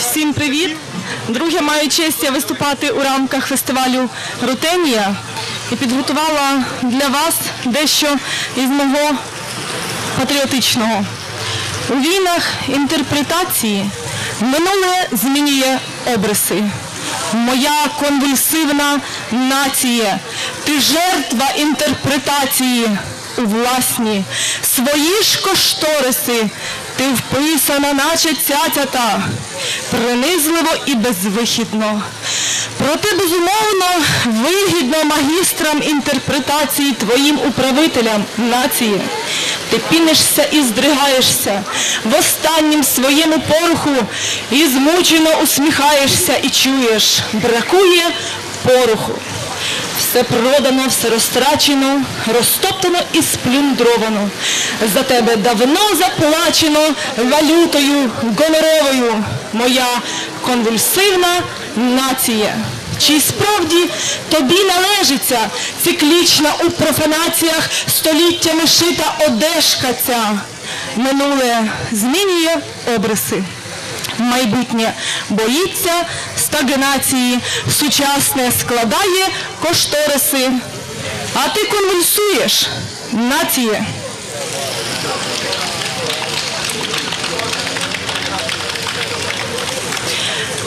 Всім привіт! Друге маю честь я виступати у рамках фестивалю Рутенія і підготувала для вас дещо із мого патріотичного. У війнах інтерпретації минуле змінює обриси. Моя конвульсивна нація, ти жертва інтерпретації у власні свої ж кошториси. Ти вписана, наче цяцята, принизливо і безвихідно. Проте, безумовно, вигідно магістрам інтерпретації твоїм управителям нації. Ти пінишся і здригаєшся в останнім своєму пороху і змучено усміхаєшся і чуєш, бракує пороху. Все продано, все розтрачено, розтоптано і сплюндровано. За тебе давно заплачено валютою гоноровою, моя конвульсивна нація. Чи справді тобі належиться циклічна у профанаціях століттями шита одежка ця? Минуле змінює обриси. Майбутнє боїться стагнації, сучасне складає кошториси. А ти конвульсуєш, нація.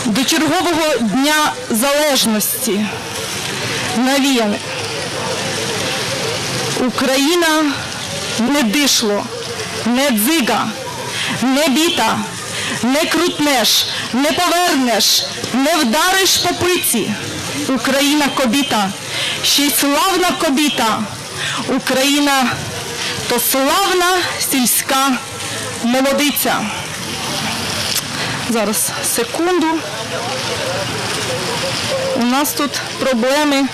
До чергового дня залежності навіяне. Україна не дишло, не дзига, не біта, не крутнеш, не повернеш, не вдариш по пиці. Україна кобіта, ще й славна кобіта. Україна то славна сільська молодиця. Зараз секунду. У нас тут проблеми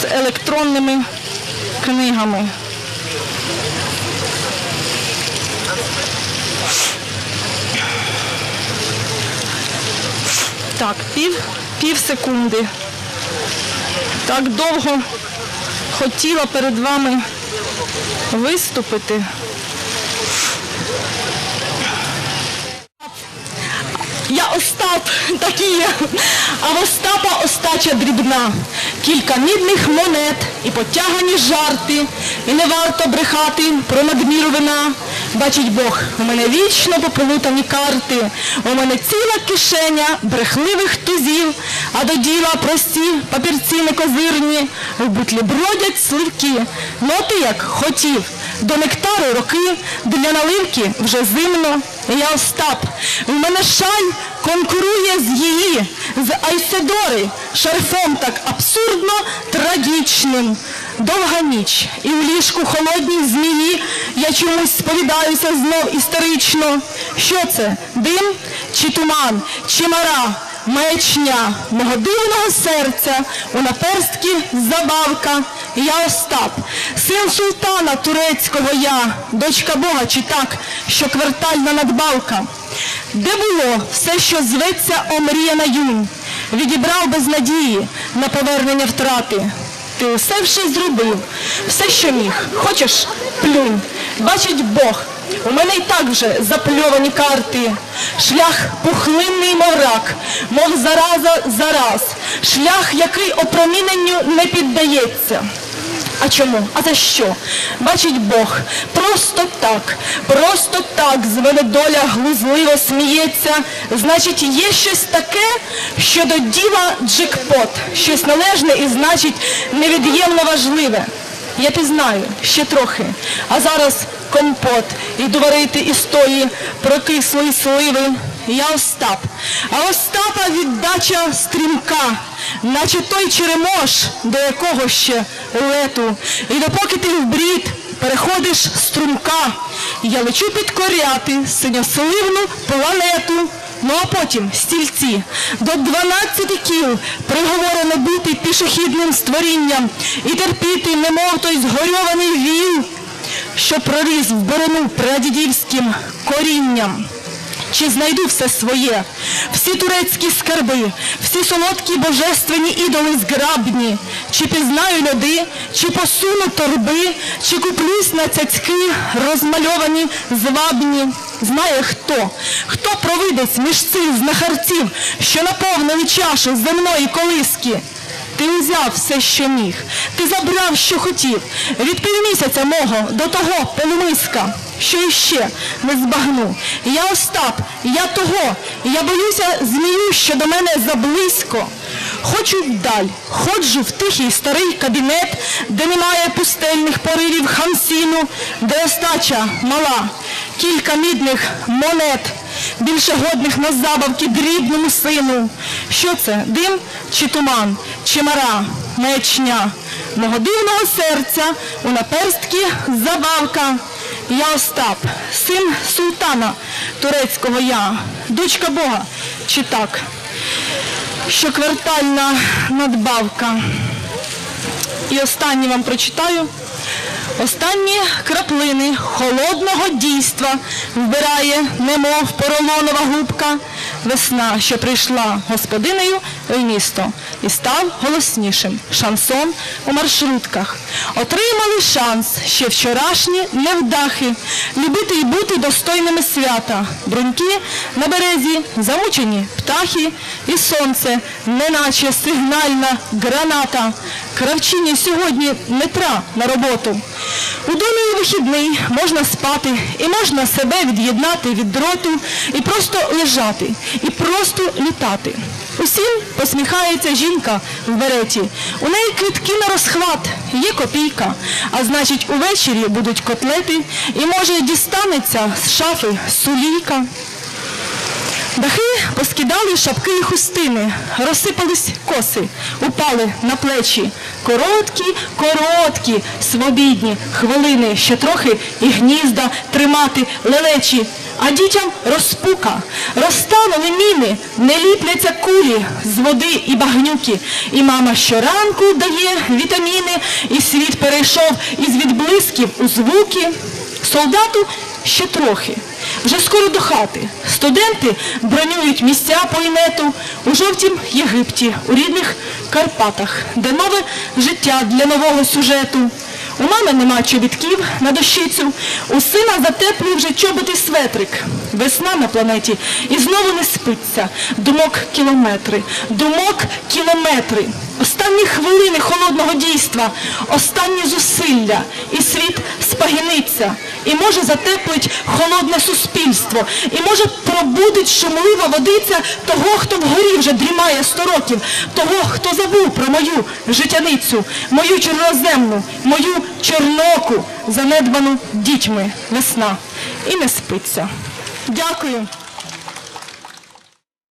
з електронними книгами. Так, пів, пів секунди. Так довго хотіла перед вами виступити. Я Остап такий, є. а в Остапа остача дрібна. Кілька мідних монет і потягані жарти. І не варто брехати про надміру вина. Бачить Бог, у мене вічно поплутані карти. У мене ціла кишеня брехливих тузів, а до діла прості папірці некозирні. В бутлі бродять сливки. Ну ти як хотів. До нектару роки, для наливки вже зимно. Я Остап. У мене шаль конкурує з її, з Айседори, шарфом так абсурдно трагічним. Довга ніч, і в ліжку холодній змії я чомусь сповідаюся знов історично. Що це? Дим чи туман, чи мара? Маячня мого дивного серця, у наперстки забавка. Я Остап, син султана турецького я, дочка Бога чи так, що квартальна надбавка. Де було все, що зветься омріяна юнь, відібрав без надії на повернення втрати. Ти усе вже зробив, все, що міг. Хочеш плюнь. Бачить Бог. У мене й так вже запльовані карти. Шлях пухлинний, мов рак, мов зараза зараз. Шлях, який опроміненню не піддається. А чому? А за що? Бачить Бог, просто так, просто так з мене доля глузливо сміється. Значить, є щось таке, що до діла джекпот, щось належне і значить невід'ємно важливе. Я ти знаю, ще трохи. А зараз компот. Іду варити про кислої сливи. Я Остап. А Остапа віддача стрімка, наче той черемош, до якого ще лету. І допоки ти в брід переходиш струмка, я лечу підкоряти синьосливну планету. Ну а потім стільці до 12 кіл приговорено бути пішохідним створінням і терпіти, немов той згорьований віл, що проріс в борону прадідівським корінням. Чи знайду все своє, всі турецькі скарби, всі солодкі божественні ідоли зграбні, чи пізнаю люди, чи посуну торби, чи куплюсь на цяцьки розмальовані звабні. знає хто. Хто провидець між цих знахарців, що наповнили чашу земної колиски. Ти узяв все, що міг, ти забрав, що хотів, від півмісяця мого до того полумиска, що іще не збагну. Я Остап, я того, я боюся змію, що до мене заблизько. Хочу вдаль, ходжу в тихий старий кабінет, де немає пустельних поривів хамсіну, де остача мала, кілька мідних монет більше годних на забавки дрібному сину. Що це? Дим чи туман, чи мара, маячня? Мого дивного серця у наперстки забавка. Я Остап, син султана турецького я, дочка Бога, чи так, що квартальна надбавка. І останнє вам прочитаю. Останні краплини холодного дійства вбирає, немов поролонова губка, весна, що прийшла господинею в місто і став голоснішим. Шансон у маршрутках. Отримали шанс ще вчорашні невдахи, любити і бути достойними свята. Бруньки на березі, замучені птахи і сонце, неначе сигнальна граната. Кравчині сьогодні не тра на роботу. У домі і вихідний можна спати і можна себе від'єднати від дроту і просто лежати, і просто літати. Усім посміхається жінка в береті. У неї квитки на розхват, є копійка, а значить увечері будуть котлети і може дістанеться з шафи сулійка. Дахи поскидали шапки і хустини, розсипались коси, упали на плечі. Короткі, короткі, свобідні хвилини, ще трохи і гнізда тримати лелечі. А дітям розпука, розтанули міни, не ліпляться кулі з води і багнюки. І мама щоранку дає вітаміни, і світ перейшов із відблисків у звуки. Солдату ще трохи. Вже скоро до хати. Студенти бронюють місця по інету у жовтім Єгипті, у рідних Карпатах, де нове життя для нового сюжету. У мами нема чобітків на дощицю, у сина затеплий вже чоботи светрик. Весна на планеті і знову не спиться. Думок кілометри, думок кілометри. Останні хвилини холодного дійства, останні зусилля, і світ спагіниться, і може затеплить холодне суспільство, і може пробудить шумлива водиця того, хто вгорі вже дрімає сто років, того, хто забув про мою житяницю, мою чорноземну, мою чорноку, занедбану дітьми весна. І не спиться. Дякую.